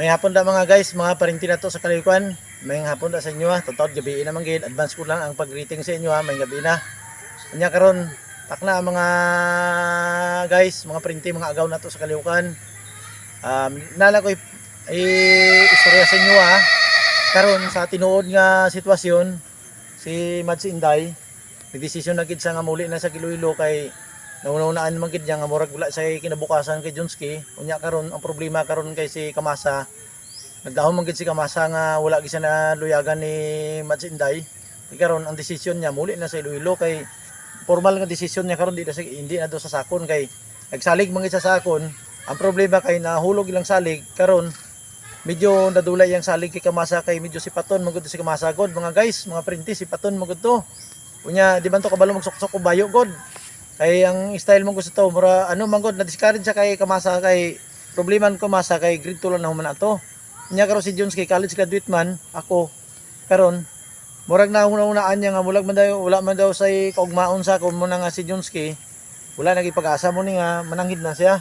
May hapon da mga guys, mga parinti na to sa kalikuan. May hapon da sa inyo ha. Totoo gabi naman gid. Advance ko lang ang pag-greeting sa inyo ha. May gabi na. Kanya karon takna mga guys, mga parinti, mga agaw na to sa kalikuan. Um, nala ko i- i- istorya sa inyo ha. Karon sa tinuod nga sitwasyon, si Mads Inday, nagdesisyon na gid sa nga muli na sa Kiloilo kay nauna-unaan man gid nga murag wala sa kinabukasan kay Jonski unya karon ang problema karon kay si Kamasa. Nagdahom man gid si Kamasa nga wala gid na luyagan ni Mads Inday Di karon ang desisyon niya muli na sa Iloilo kay formal nga desisyon niya karon di na hindi na do sa sakon kay nagsalig man gid sa sakon. Ang problema kay nahulog ilang salig karon medyo nadulay ang salig kay Kamasa kay medyo sipaton magud si Kamasa god. Mga guys mga printi sipaton magud to. Unya di man to kabalo magsuksok og bayo god kay ang style mo gusto to mura ano man god na discourage siya kay Kamasa kay problema ko Kamasa kay grade 2 lang na human ato nya karon si Jones kay college graduate man ako karon murag na una-unaan niya nga mulag man daw wala man daw say kaugmaon sa kun mo na nga si Jonski wala naging pag-asa mo ni nga mananghid na siya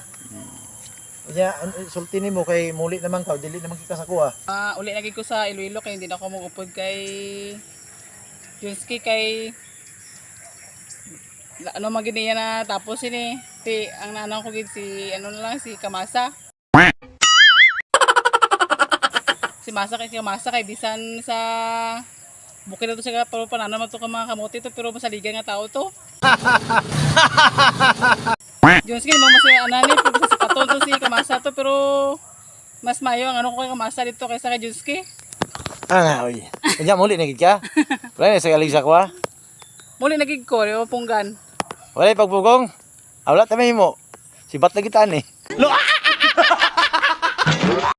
Kanya, sulti ni mo kay muli naman ka, dili naman kita sa kuha. Ah, uli lagi ko sa Iloilo kay hindi na ako magupod kay Junski kay ano magid niya na tapos ini ti ang nanang ko gid si ano na lang si Kamasa si Masa kay si Kamasa kay bisan sa bukid na to siya pero panano man to ka mga kamote to pero masaligan nga tao to Junski mo mas anani pero sa paton to si Kamasa to pero mas mayo ang ano ko kay Kamasa dito kaysa kay Junski Ah oy. Kanya muli na gid ka. Wala na sa galing sa kuha. Muli nagig ko, yung punggan. Wala yung pagbugong. Ah, wala tamay mo. Si bat na kita ni.